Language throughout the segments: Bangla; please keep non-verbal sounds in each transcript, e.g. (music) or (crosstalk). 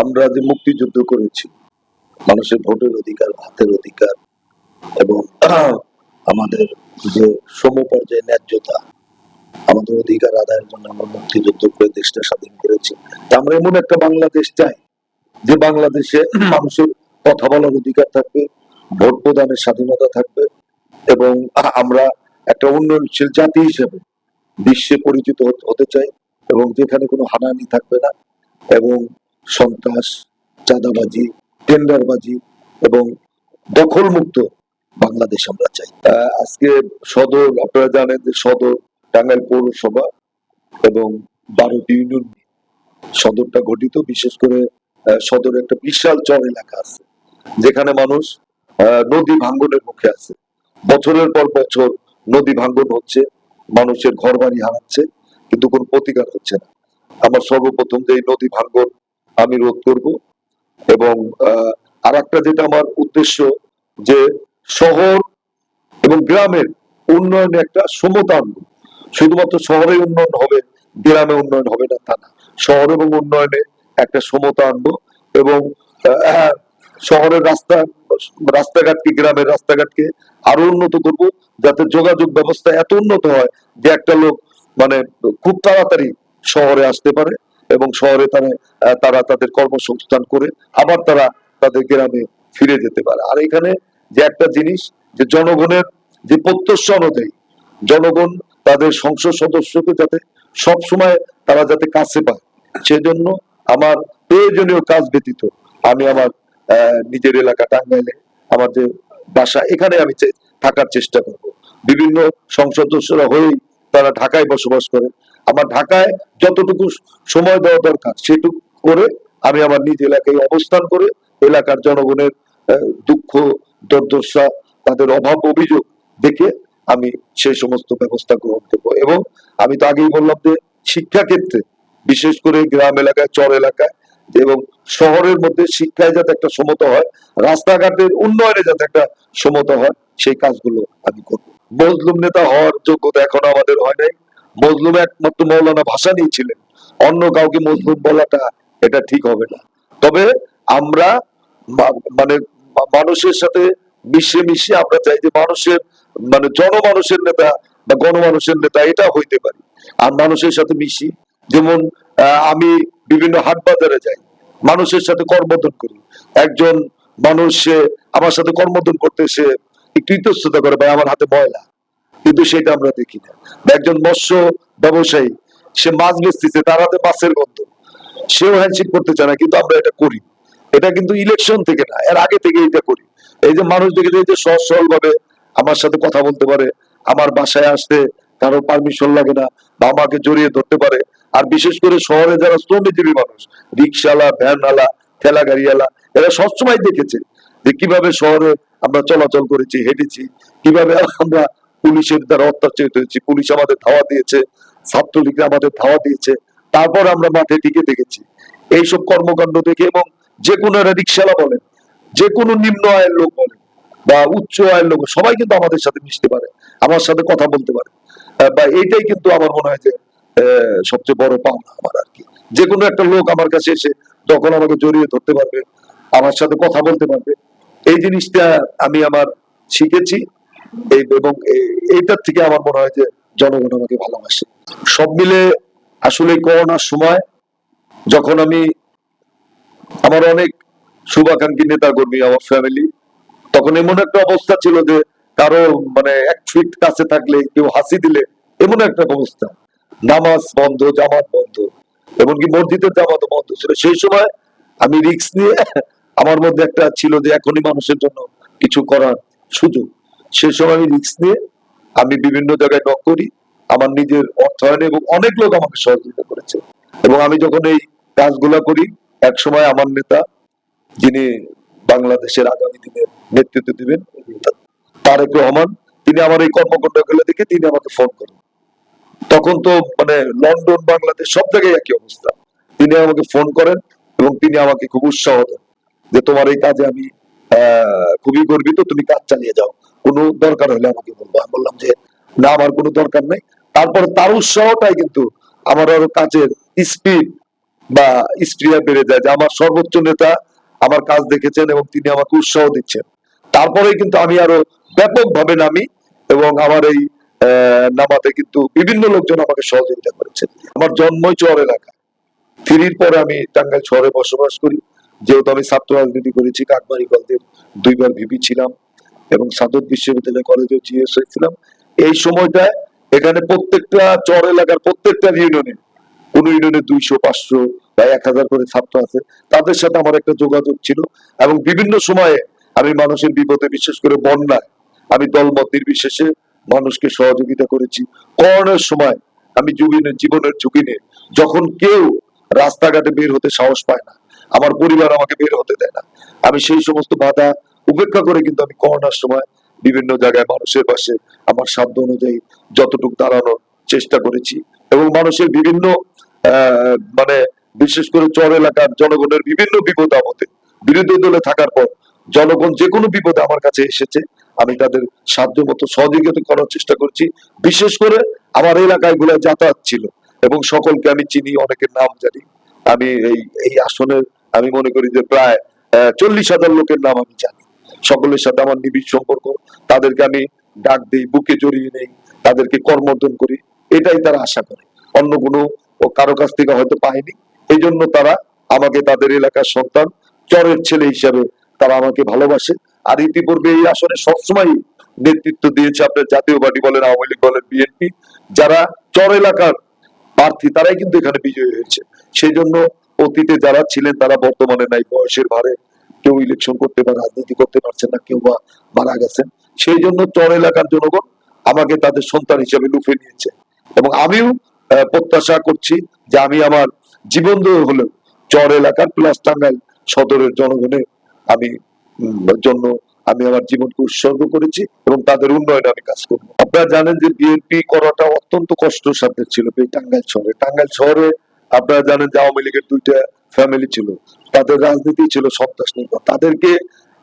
আমরা যে মুক্তিযুদ্ধ করেছি, মানুষের ভোটের অধিকার ভাতের অধিকার এবং (clears throat) আমাদের যে সম পর্যায়ে ন্যায্যতা, আমাদের অধিকার আদায়ের জন্য আমরা মুক্তিযুদ্ধ করে দেশটা স্বাধীন করেছি। আমরা এমন একটা বাংলাদেশ চাই, যে বাংলাদেশে (clears throat) মানুষের কথা বলার অধিকার থাকবে, ভোট প্রদানের স্বাধীনতা থাকবে এবং (clears throat) আমরা একটা উন্নয়নশীল জাতি হিসেবে বিশ্বে পরিচিত হতে চাই এবং যেখানে কোনো হানাহানি থাকবে না এবং সন্ত্রাস, চাঁদাবাজি, টেন্ডারবাজি এবং দখলমুক্ত বাংলাদেশ আমরা চাই। আজকে সদর, আপনারা জানেন যে সদর টাঙ্গাইল পৌরসভা এবং বারোটি ইউনিয়ন সদরটা গঠিত। বিশেষ করে সদর একটা বিশাল চর এলাকা আছে, যেখানে মানুষ নদী ভাঙ্গনের মুখে আছে। বছরের পর বছর নদী ভাঙ্গন হচ্ছে, মানুষের ঘর বাড়ি হারাচ্ছে, কিন্তু কোনো প্রতিকার হচ্ছে না। আমার সর্বপ্রথম যে নদী ভাঙ্গন আমি রোধ করব। এবং আর একটা যেটা আমার উদ্দেশ্য যে শহর এবং গ্রামের উন্নয়নে একটা সমতা আনব। শুধুমাত্র শহরে উন্নয়ন হবে, গ্রামে উন্নয়ন হবে না, তা না। শহর এবং উন্নয়নে একটা সমতা আনব এবং শহরের রাস্তা, রাস্তাঘাটকে, গ্রামের রাস্তাঘাটকে আরও উন্নত করব যাতে যোগাযোগ ব্যবস্থা এত উন্নত হয় যে একটা লোক মানে খুব তাড়াতাড়ি শহরে আসতে পারে। এবং শহরে তারা তারা তাদের কর্মসংস্থান করে আবার তারা তাদের গ্রামে ফিরে যেতে পারে। আর এখানে যে একটা জিনিস যে জনগণের যে প্রত্যাশা অনুযায়ী জনগণ তাদের সংসদ সদস্যকে যাতে সব সময় তারা যাতে কাছে পায়, সেজন্য আমার প্রয়োজনীয় কাজ ব্যতীত আমি আমার নিজের এলাকা টাঙ্গাইলে আমার যে বাসা, এখানে আমি থাকার চেষ্টা করব। বিভিন্ন সংসদ সদস্যরা হয়েই তারা ঢাকায় বসবাস করে আমার ঢাকায় যতটুকু সময় দেওয়া দরকার সেটুকু করে আমি আমার নিজ এলাকায় অবস্থান করে এলাকার জনগণের দুঃখ, দুর্দশা, তাদের অভাব, অভিযোগ দেখে আমি সেই সমস্ত ব্যবস্থা গ্রহণ করব। এবং আমি তো আগেই বললাম যে শিক্ষা ক্ষেত্রে বিশেষ করে গ্রাম এলাকায়, চর এলাকায়, এবং শহরের মধ্যে শিক্ষায় যাতে একটা সমতা হয়, রাস্তাঘাটের উন্নয়নে যাতে একটা সমতা হয়, সেই কাজগুলো আমি করব। মজলুম নেতা হওয়ার যোগ্যতা এখনও আমাদের হয় নাই। মজলুম একমাত্র মৌলানা ভাষা নিয়েছিলেন। অন্য কাউকে মজলুম বলাটা এটা ঠিক হবে না। তবে আমরা মানে মানুষের সাথে মিশে মিশে আমরা চাই যে মানুষের মানে জনমানুষের নেতা বা গণমানুষের নেতা এটা হইতে পারি। আর মানুষের সাথে মিশি। যেমন আমি বিভিন্ন হাট বাজারে যাই। মানুষের সাথে কর্মদন করি। একজন মানুষ আমার সাথে কর্মদন করতে সে একটু ইতস্ততা করে, ভাই, আমার হাতে ময়লা কিন্তু সেটা আমরা দেখি না। একজন মৎস্য ব্যবসায়ী, সে মাছ বেচতেছে, তার হাতে মাছের গন্ধ। সেও হ্যান্ডশেক করতে চায় না, কিন্তু আমরা এটা করি। এটা কিন্তু ইলেকশন থেকে না, এর আগে থেকে এটা করি। এই যে মানুষ দেখে যে সহজ সরল ভাবে আমার সাথে কথা বলতে পারে, আমার বাসায় আসতে কারও পারমিশন লাগে না বা আমাকে জড়িয়ে ধরতে পারে, আর বিশেষ করে শহরে যারা শ্রমজীবী মানুষ, রিক্সাওয়ালা, ভ্যানওয়ালা ঠেলা গাড়িওয়ালা এরা সবসময় দেখেছে যে কীভাবে শহরে আমরা চলাচল করেছি, হেঁটেছি, কীভাবে আমরা পুলিশের দ্বারা অত্যাচারিত হয়েছি, পুলিশ আমাদের ধাওয়া দিয়েছে, ছাত্রলীগরা আমাদের ধাওয়া দিয়েছে, তারপর আমরা মাঠে টিকে দেখেছি। এইসব কর্মকাণ্ড দেখে এবং যে কোনো রিক্সাওয়ালা বলেন, যে কোনো নিম্ন আয়ের লোক বলেন বা উচ্চ আয়ের লোক, সবাই কিন্তু আমাদের সাথে মিশতে পারে, আমার সাথে কথা বলতে পারে। বা এইটাই কিন্তু আমার মনে হয় যে সবচেয়ে বড় পাওনা আমার আর কি। যে কোনো একটা লোক আমার কাছে এসে তখন আমাকে জড়িয়ে ধরতে পারবে, আমার সাথে কথা বলতে পারবে এই জিনিসটা আমি আমার শিখেছি। এবং এইটার থেকে আমার মনে হয় যে জনগণ আমাকে ভালোবাসে। সব মিলে আসলে করোনার সময় যখন আমি আমার অনেক শুভাকাঙ্ক্ষী নেতা কর্মী আমার ফ্যামিলি তখন এমন একটা অবস্থা ছিল যে কারও মানে এক ফিট কাছে থাকলে, কেউ হাসি দিলে এমন একটা অবস্থা। নামাজ বন্ধ, জামাত বন্ধ, এমনকি মসজিদের জামাত বন্ধ ছিল। সেই সময় আমি রিস্ক নিয়ে আমার মধ্যে একটা ছিল যে এখনই মানুষের জন্য কিছু করার সুযোগ। সে সময় আমি রিস্ক নিয়ে আমি বিভিন্ন জায়গায় নক করি। আমার নিজের অর্থায়নে এবং অনেক লোক আমাকে সহযোগিতা করেছে। এবং আমি যখন এই কাজগুলা করি, এক সময় আমার নেতা, যিনি বাংলাদেশের আগামী দিনে নেতৃত্ব দিবেন, তারেক রহমান, তিনি আমার এই কর্মকাণ্ডগুলো দেখে তিনি আমাকে ফোন করেন। তখন তো মানে লন্ডন, বাংলাদেশ সব জায়গায় একই অবস্থা। তিনি আমাকে ফোন করেন এবং তিনি আমাকে খুব উৎসাহ দেন। যে তোমার এই কাজে আমি খুবই গর্বিত, তুমি কাজ চালিয়ে যাও। কোনো দরকার হলে আমাকে বলব। আমি বললাম যে, না, আমার কোনো দরকার নাই। তারপরে তার উৎসাহটাই কিন্তু আমার আরও কাজের স্পিড বা স্ত্রীরা বেড়ে যায়, যে আমার সর্বোচ্চ নেতা আমার কাজ দেখেছেন এবং তিনি আমাকে উৎসাহ দিচ্ছেন। তারপরে কিন্তু আমি আরও ব্যাপকভাবে নামি এবং আমার এই নামাতে কিন্তু বিভিন্ন লোকজন আমাকে সহযোগিতা করেছেন। আমার জন্মই চর এলাকা। ফিরির পরে আমি টাঙ্গাইল শহরে বসবাস করি। যেহেতু আমি ছাত্র রাজনীতি করেছি, কাকবাড়ি কলেজের দুইবার ভিপি ছিলাম এবং সাদত বিশ্ববিদ্যালয় কলেজেও জিএস হয়েছিলাম এই সময়টায় এখানে প্রত্যেকটা চর এলাকার প্রত্যেকটা ইউনিয়নে কোন ইউনিয়নে দুইশো, পাঁচশো বা এক হাজার করে ছাত্র আছে। তাদের সাথে আমার একটা যোগাযোগ ছিল এবং বিভিন্ন সময়ে আমি মানুষের বিপদে, বিশেষ করে বন্যায়, আমি দলমত নির্বিশেষে মানুষকে সহযোগিতা করেছি। করোনার সময় আমি জীবনের জীবনের ঝুঁকি নিয়ে যখন কেউ রাস্তাঘাটে বের হতে সাহস পায় না আমার পরিবার আমাকে বের হতে দেয় না। আমি সেই সমস্ত বাধা উপেক্ষা করে কিন্তু আমি করোনার সময় বিভিন্ন জায়গায় মানুষের পাশে আমার সাধ্য অনুযায়ী যতটুকু দাঁড়ানোর চেষ্টা করেছি এবং মানুষের বিভিন্ন মানে বিশেষ করে চর এলাকার জনগণের বিভিন্ন বিপদ আপদে বিরোধী দলে থাকার পর জনগণ যে কোনো বিপদে আমার কাছে এসেছে, আমি তাদের সাধ্য মতো সহযোগিতা করার চেষ্টা করছি। বিশেষ করে আমার এলাকায়গুলা যাতায়াত ছিল এবং সকলকে আমি চিনি, অনেকের নাম জানি। আমি এই এই আসনের আমি মনে করি যে প্রায় চল্লিশ হাজার লোকের নাম আমি জানি। সকলের সাথে আমার নিবিড় সম্পর্ক। তাদেরকে আমি ডাক দিই, বুকে জড়িয়ে নেই, তাদেরকে কর্মর্দন করি। এটাই তারা আশা করে। অন্য কোনো কারও কাছ থেকে হয়তো পায়নি। এই জন্য তারা আমাকে তাদের এলাকার সন্তান, চরের ছেলে হিসাবে তারা আমাকে ভালোবাসে। আর ইতিপূর্বে এই আসনে সবসময় নেতৃত্ব দিয়েছে আপনার জাতীয় পার্টি বলেন, আওয়ামী লীগ বলেন, বিএনপি। যারা চর এলাকার প্রার্থী, তারাই কিন্তু এখানে বিজয়ী হয়েছে। সেই জন্য অতীতে যারা ছিলেন তারা বর্তমানে নাই, বয়সের ভারে কেউ ইলেকশন করতে বা রাজনীতি করতে পারছেন না, কেউ বা মারা গেছেন। সেই জন্য চর এলাকার জনগণ আমাকে তাদের সন্তান হিসেবে লুফে নিয়েছে। এবং আমিও প্রত্যাশা করছি যে আমি আমার জীবন দিয়ে হলেও চর এলাকার প্লাস টাঙ্গাইল সদরের জনগণের আমি জন্য আমি আমার জীবনকে উৎসর্গ করেছি এবং তাদের উন্নয়নে আমি কাজ করব। আপনারা জানেন যে বিএনপি করাটা অত্যন্ত কষ্টের সাথে ছিল এই টাঙ্গাইল শহরে। টাঙ্গাইল শহরে আপনারা জানেন যে আওয়ামী লীগের দুইটা ফ্যামিলি ছিল। তাদের রাজনীতি ছিল সন্ত্রাস নির্ভর তাদেরকে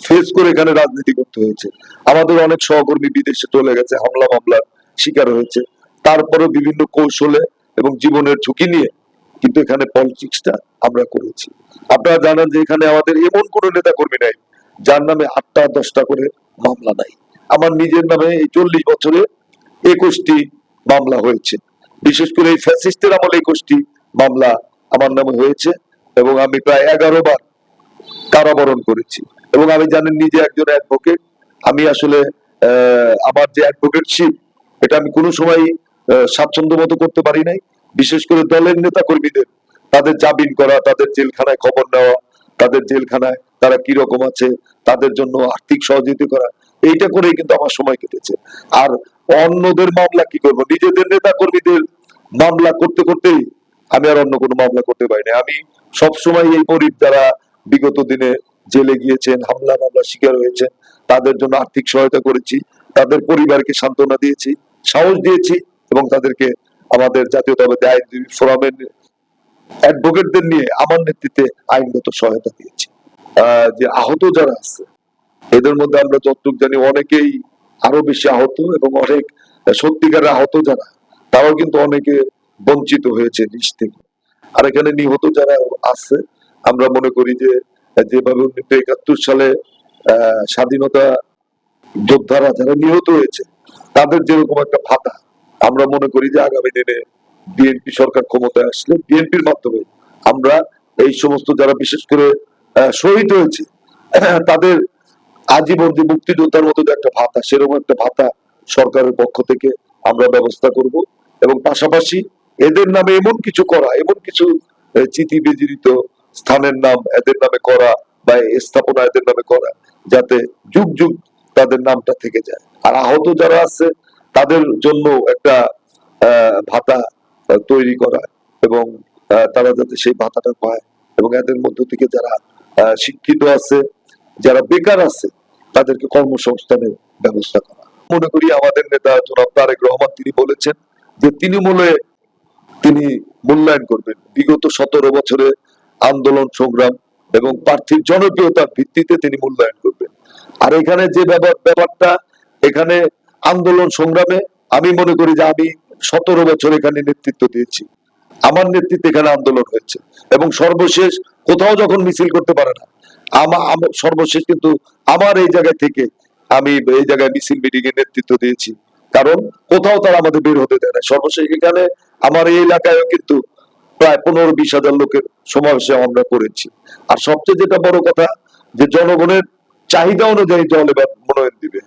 ফেস করে এখানে রাজনীতি করতে হয়েছে। আমাদের অনেক সহকর্মী বিদেশে চলে গেছে, হামলা মামলার শিকার হয়েছে। তারপরে বিভিন্ন কৌশলে এবং জীবনের ঝুঁকি নিয়ে কিন্তু এখানে পলিটিক্সটা আমরা করেছি। আপনারা জানেন যে এখানে আমাদের এমন কোন নেতা কর্মী নাই, যার নামে আটটা দশটা করে মামলা নাই। আমার নিজের নামে এই চল্লিশ বছরে একুশটি মামলা হয়েছে। বিশেষ করে এই ফ্যাসিস্টের আমলে একুশটি মামলা আমার নামে হয়েছে এবং আমি প্রায় এগারো বার কারাবরণ করেছি। এবং আমি জানেন নিজে একজন অ্যাডভোকেট আমি আসলে আমার যে অ্যাডভোকেটশিপ এটা আমি কোনো সময় স্বাচ্ছন্দ্য মতো করতে পারি নাই। বিশেষ করে দলের নেতা কর্মীদের তাদের জামিন করা, তাদের জেলখানায় খবর নেওয়া, তাদের জেলখানায় তারা কি রকম আছে, তাদের জন্য আর্থিক সহযোগিতা করা, এইটা করেই কিন্তু আমার সময় কেটেছে। আর অন্যদের মামলা কি করব? নিজেদের নেতা কর্মীদের মামলা করতে করতেই আমি আর অন্য কোনো মামলা করতে পারি না আমি সবসময় এই গরিব যারা বিগত দিনে জেলে গিয়েছেন, হামলা মামলা শিকার হয়েছেন, তাদের জন্য আর্থিক সহায়তা করেছি, তাদের পরিবারকে সান্ত্বনা দিয়েছি, সাহস দিয়েছি এবং তাদেরকে আমাদের জাতীয়তাবাদী আইনজীবী ফোরামের অ্যাডভোকেটদের নিয়ে আমার নেতৃত্বে আইনগত সহায়তা দিয়েছি। যে আহত যারা আছে, এদের মধ্যে আমরা যতটুক জানি অনেকেই আরও বেশি আহত এবং অনেক সত্যিকারের আহত যারা, তারাও কিন্তু অনেকে বঞ্চিত হয়েছে নিজ থেকে। আর এখানে নিহত যারা আছে, আমরা মনে করি যে, যেভাবে উনিশশো একাত্তর সালে স্বাধীনতা যোদ্ধারা যারা নিহত হয়েছে, তাদের যেরকম একটা ভাতা, আমরা মনে করি যে আগামী দিনে বিএনপি সরকার ক্ষমতায় আসলে বিএনপির মাধ্যমে আমরা এই সমস্ত যারা বিশেষ করে শহীদ হয়েছে, (clears throat) তাদের আজীবন যে মুক্তিযোদ্ধার মতো একটা ভাতা, সেরকম একটা ভাতা সরকারের পক্ষ থেকে আমরা ব্যবস্থা করব। এবং পাশাপাশি এদের নামে এমন কিছু করা, এমন কিছু চিঠি বিজড়িত স্থানের নাম এদের নামে করা বা স্থাপনা এদের নামে করা, যাতে যুগ যুগ তাদের নামটা থেকে যায়। আর আহত যারা আছে, তাদের জন্য একটা ভাতা তৈরি করা এবং তারা যাতে সেই ভাতাটা পায় এবং এদের মধ্য থেকে যারা শিক্ষিত আছে, যারা বেকার আছে, তাদেরকে কর্মসংস্থানের ব্যবস্থা করা। মনে করি আমাদের নেতা জনাব তারেক রহমান, তিনি বলেছেন যে তৃণমূলে তিনি মূল্যায়ন করবেন। বিগত সতেরো বছরে আন্দোলন, সংগ্রাম এবং প্রার্থীর জনপ্রিয়তার ভিত্তিতে তিনি মূল্যায়ন করবেন। আর এখানে যে ব্যাপারটা, এখানে আন্দোলন, সংগ্রামে আমি মনে করি যে আমি সতেরো বছর এখানে নেতৃত্ব দিয়েছি। আমার নেতৃত্বে এখানে আন্দোলন হয়েছে এবং সর্বশেষ কোথাও যখন মিছিল করতে পারে না, আমা- আম- সর্বশেষ কিন্তু আমার এই জায়গা থেকে আমি এই জায়গায় মিছিল মিটিং এর নেতৃত্ব দিয়েছি। কারণ কোথাও তারা আমাদের বের হতে দেয় না। সর্বশেষ এখানে আমার এই এলাকায়ও কিন্তু প্রায় পনেরো বিশ হাজার লোকের সমাবেশে আমরা করেছি। আর সবচেয়ে যেটা বড় কথা, যে জনগণের চাহিদা অনুযায়ী দল এবার মনোনয়ন দিবে।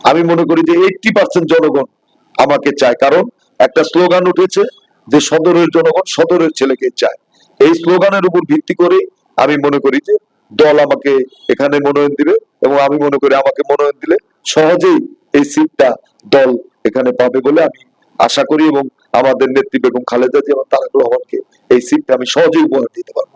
আমি মনে করি যে এইটটি পার্সেন্ট জনগণ আমাকে চায়। কারণ একটা স্লোগান উঠেছে যে সদরের জনগণ সদরের ছেলেকে চায়। এই স্লোগানের উপর ভিত্তি করে আমি মনে করি যে দল আমাকে এখানে মনোনয়ন দিবে এবং আমি মনে করি আমাকে মনোনয়ন দিলে সহজেই এই সিটটা দল এখানে পাবে বলে আমি আশা করি এবং আমাদের নেত্রী বেগম খালেদা জিয়া তারেক রহমানকে এই সিটটা আমি সহজেই উপহার দিতে পারব।